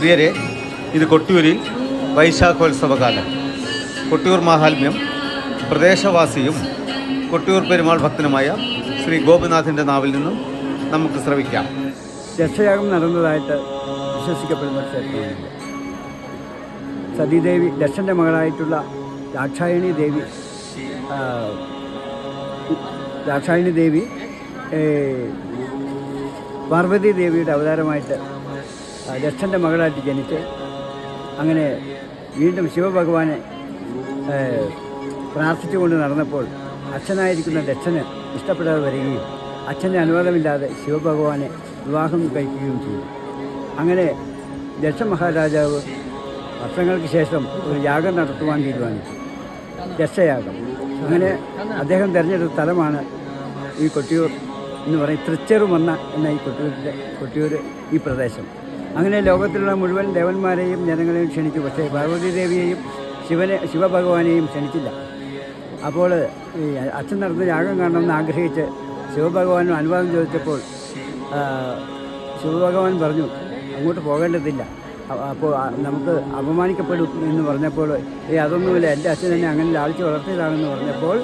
പ്രിയരെ ഇത് കൊട്ടിയൂരിൽ വൈശാഖോത്സവകാലം. കൊട്ടിയൂർ മാഹാത്മ്യം പ്രദേശവാസിയും കൊട്ടിയൂർ പെരുമാൾ ഭക്തനുമായ ശ്രീ ഗോപിനാഥിന്റെ നാവിൽ നിന്നും നമുക്ക് ശ്രവിക്കാം. രക്ഷയാഗം നടന്നതായിട്ട് വിശ്വസിക്കപ്പെടുന്ന ക്ഷേത്രമാണ് സതീദേവി ദക്ഷന്റെ മകളായിട്ടുള്ള ദാക്ഷായണി ദേവി ആ, ദാക്ഷായണി ദേവി പാർവതി ദേവിയുടെ അവതാരമായിട്ട് ദക്ഷന്റെ മകളായിട്ട് ജനിച്ച് അങ്ങനെ വീണ്ടും ശിവഭഗവാനെ പ്രാർത്ഥിച്ചുകൊണ്ട് നടന്നപ്പോൾ അച്ഛനായിരിക്കുന്ന ദക്ഷന് ഇഷ്ടപ്പെടാതെ വരികയും അച്ഛന്റെ അനുവാദമില്ലാതെ ശിവഭഗവാനെ വിവാഹം കഴിക്കുകയും ചെയ്തു. അങ്ങനെ ദക്ഷ മഹാരാജാവ് വർഷങ്ങൾക്ക് ശേഷം ഒരു യാഗം നടത്തുവാൻ തീരുമാനിച്ചു. ദക്ഷയാഗം. അങ്ങനെ അദ്ദേഹം തിരഞ്ഞെടുത്ത സ്ഥലമാണ് ഈ കൊട്ടിയൂർ എന്ന് പറയും. തൃച്ചെറുമണ്ണ എന്ന ഈ കൊട്ടിയൂരിന്റെ കൊട്ടിയൂർ ഈ പ്രദേശം. അങ്ങനെ ലോകത്തിലുള്ള മുഴുവൻ ദേവന്മാരെയും ജനങ്ങളെയും ക്ഷണിച്ചു. പക്ഷേ പാർവതി ദേവിയെയും ശിവനെ ശിവഭഗവാനെയും ക്ഷണിച്ചില്ല. അപ്പോൾ ഈ അച്ഛൻ നടന്ന യാഗം കാണണമെന്ന് ആഗ്രഹിച്ച് ശിവഭഗവാനും അനുവാദം ചോദിച്ചപ്പോൾ ശിവഭഗവാൻ പറഞ്ഞു അങ്ങോട്ട് പോകേണ്ടതില്ല. അപ്പോൾ നമുക്ക് അപമാനിക്കപ്പെടും എന്ന് പറഞ്ഞപ്പോൾ ഈ അതൊന്നുമില്ല. എന്റെ അച്ഛൻ തന്നെ അങ്ങനെ ലാളിച്ച് വളർത്തിയതാണെന്ന് പറഞ്ഞപ്പോൾ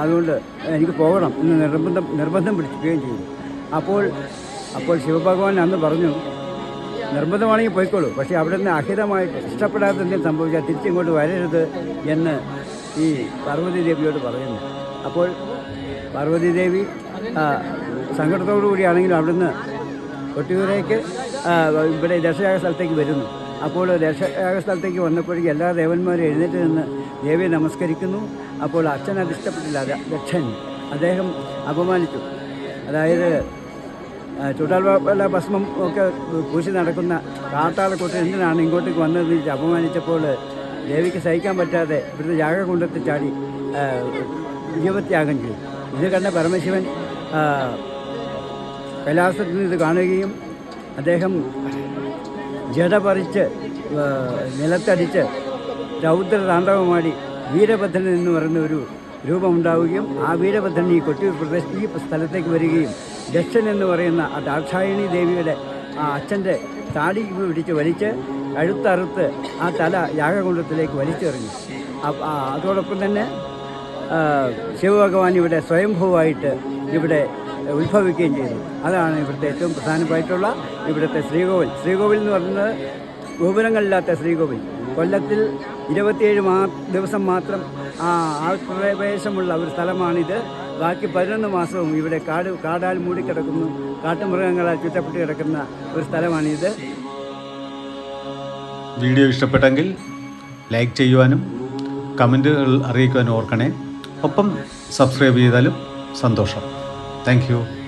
അതുകൊണ്ട് എനിക്ക് പോകണം എന്ന് നിർബന്ധം നിർബന്ധം പിടിക്കുകയും ചെയ്തു. അപ്പോൾ അപ്പോൾ ശിവഭഗവാൻ അന്ന് പറഞ്ഞു നിർബന്ധമാണെങ്കിൽ പോയിക്കോളൂ പക്ഷേ അവിടെ നിന്ന് അഹിതമായിട്ട് ഇഷ്ടപ്പെടാത്ത എന്തെങ്കിലും സംഭവിച്ചാൽ തിരിച്ചിങ്ങോട്ട് വരരുത് എന്ന് ഈ പാർവതി ദേവിയോട് പറയുന്നു. അപ്പോൾ പാർവതി ദേവി സങ്കടത്തോടു കൂടിയാണെങ്കിലും അവിടുന്ന് കൊട്ടിയൂരേക്ക് ഇവിടെ ദശയാഗ സ്ഥലത്തേക്ക് വരുന്നു. അപ്പോൾ ദശയാഗ സ്ഥലത്തേക്ക് വന്നപ്പോഴേക്കും എല്ലാ ദേവന്മാരും എഴുന്നേറ്റ് നിന്ന് ദേവിയെ നമസ്കരിക്കുന്നു. അപ്പോൾ അച്ഛൻ അത് ഇഷ്ടപ്പെട്ടില്ല ദക്ഷൻ. അദ്ദേഹം അപമാനിച്ചു. അതായത് ആ, ചൂടാൽവെള്ള ഭസ്മം ഒക്കെ പൂശി നടക്കുന്ന കാട്ടാളക്കൂട്ട് എന്തിനാണ് ഇങ്ങോട്ടേക്ക് വന്നതെന്ന് വെച്ച് അപമാനിച്ചപ്പോൾ ദേവിക്ക് സഹിക്കാൻ പറ്റാതെ ഇവിടുത്തെ യാഗകുണ്ടത്തിൽ ചാടി ജീവത്യാഗം ചെയ്തു. ഇത് കണ്ട പരമശിവൻ കൈലാസത്തിൽ നിന്ന് ഇത് കാണുകയും അദ്ദേഹം ജട പറിച്ച് നിലത്തടിച്ച് രൗദ്ര താണ്ഡവമാടി വീരഭദ്രൻ എന്ന് പറയുന്ന ഒരു രൂപമുണ്ടാവുകയും ആ വീരഭദ്രൻ ഈ കൊട്ടിയൂർ പ്രദേശത്ത് ഈ സ്ഥലത്തേക്ക് വരികയും ദക്ഷൻ എന്ന് പറയുന്ന ആ ദാക്ഷായണി ദേവിയുടെ ആ അച്ഛന്റെ താടി പിടിച്ച് വലിച്ച് അഴുത്തറുത്ത് ആ തല യാഗകുണ്ടത്തിലേക്ക് വലിച്ചെറിഞ്ഞു. അതോടൊപ്പം തന്നെ ശിവഭഗവാൻ ഇവിടെ സ്വയംഭൂവായിട്ട് ഇവിടെ ഉത്ഭവിക്കുകയും ചെയ്തു. അതാണ് ഇവിടുത്തെ ഏറ്റവും പ്രധാനമായിട്ടുള്ള ഇവിടുത്തെ ശ്രീകോവിൽ. ശ്രീകോവിൽ എന്ന് പറയുന്നത് ഗോപുരങ്ങളില്ലാത്ത ശ്രീകോവിൽ. കൊല്ലത്തിൽ ഇരുപത്തിയേഴ് മാ ദിവസം മാത്രം ആ ആൾപ്രവേശമുള്ള ഒരു സ്ഥലമാണിത്. ബാക്കി പതിനൊന്ന് മാസവും ഇവിടെ കാട് കാടാൽ മൂടിക്കിടക്കുന്നു. കാട്ടുമൃഗങ്ങളാൽ ചുറ്റപ്പെട്ട് കിടക്കുന്ന ഒരു സ്ഥലമാണിത്. വീഡിയോ ഇഷ്ടപ്പെട്ടെങ്കിൽ ലൈക്ക് ചെയ്യുവാനും കമന്റുകൾ അറിയിക്കുവാനും ഓർക്കണേ. ഒപ്പം സബ്സ്ക്രൈബ് ചെയ്താലും സന്തോഷം. താങ്ക്